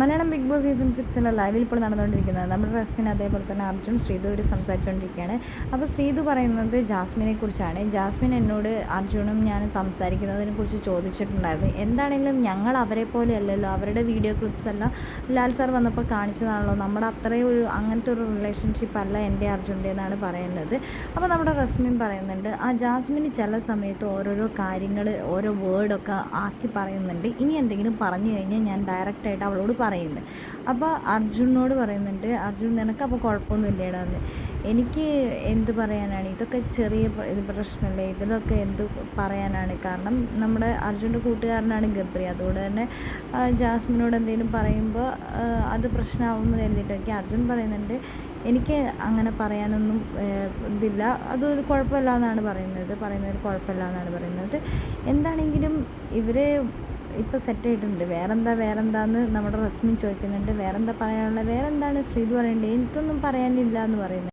Malayalam big boss season സിക്സിന്റെ ലൈവിൽ ഇപ്പോൾ നടന്നുകൊണ്ടിരിക്കുന്നത് നമ്മുടെ റസ്മിൻ അതേപോലെ തന്നെ അർജുൻ ശ്രീതു ഒരു സംസാരിച്ചുകൊണ്ടിരിക്കുകയാണ്. അപ്പോൾ ശ്രീതു പറയുന്നത് ജാസ്മിനെ കുറിച്ചാണ്. ജാസ്മിൻ എന്നോട് അർജുനും ഞാൻ സംസാരിക്കുന്നതിനെ കുറിച്ച് ചോദിച്ചിട്ടുണ്ടായിരുന്നു. എന്താണെങ്കിലും ഞങ്ങൾ അവരെ പോലെ അല്ലല്ലോ. അവരുടെ വീഡിയോ ക്ലിപ്സ് എല്ലാം ലാൽ സാർ വന്നപ്പോൾ കാണിച്ചതാണല്ലോ. നമ്മുടെ അത്രയും ഒരു അങ്ങനത്തെ ഒരു റിലേഷൻഷിപ്പ് അല്ല എന്റെ അർജുന്റെ എന്നാണ് പറയുന്നത്. അപ്പോൾ നമ്മുടെ റസ്മിൻ പറയുന്നുണ്ട് ആ ജാസ്മിന് ചില സമയത്ത് ഓരോരോ കാര്യങ്ങൾ ഓരോ വേർഡൊക്കെ ആക്കി പറയുന്നുണ്ട്. ഇനി എന്തെങ്കിലും പറഞ്ഞു കഴിഞ്ഞാൽ ഞാൻ ഡയറക്റ്റായിട്ട് അവളോട് പറയുന്നത്. അപ്പോൾ അർജുനോട് പറയുന്നുണ്ട് അർജുൻ നിനക്ക് അപ്പോൾ കുഴപ്പമൊന്നുമില്ലേടാന്ന് എനിക്ക് എന്ത് പറയാനാണ്? ഇതൊക്കെ ചെറിയ പ്രശ്നമല്ലേ? ഇതിലൊക്കെ എന്ത് പറയാനാണ്? കാരണം നമ്മുടെ അർജുന്റെ കൂട്ടുകാരനാണ് ഗബ്രി. അതുകൊണ്ട് തന്നെ ജാസ്മിനോട് എന്തെങ്കിലും പറയുമ്പോൾ അത് പ്രശ്നമാവുമെന്ന് കരുതിയിട്ടൊക്കെ അർജുൻ പറയുന്നുണ്ട് എനിക്ക് അങ്ങനെ പറയാനൊന്നും ഇതില്ല. അതൊരു കുഴപ്പമില്ല എന്നാണ് പറയുന്നത്. പറയുന്നത് കുഴപ്പമില്ല എന്നാണ് പറയുന്നത്. എന്താണെങ്കിലും ഇവർ ഇപ്പോൾ സെറ്റ് ആയിട്ടുണ്ട്. വേറെന്താ വേറെന്താന്ന് നമ്മുടെ റസ്മിൻ ചോദിക്കുന്നുണ്ട്. വേറെന്താ പറയാനുള്ളത്? വേറെന്താണ് ശ്രീത് പറയേണ്ടത് എനിക്കൊന്നും പറയാനില്ല എന്ന് പറയുന്നത്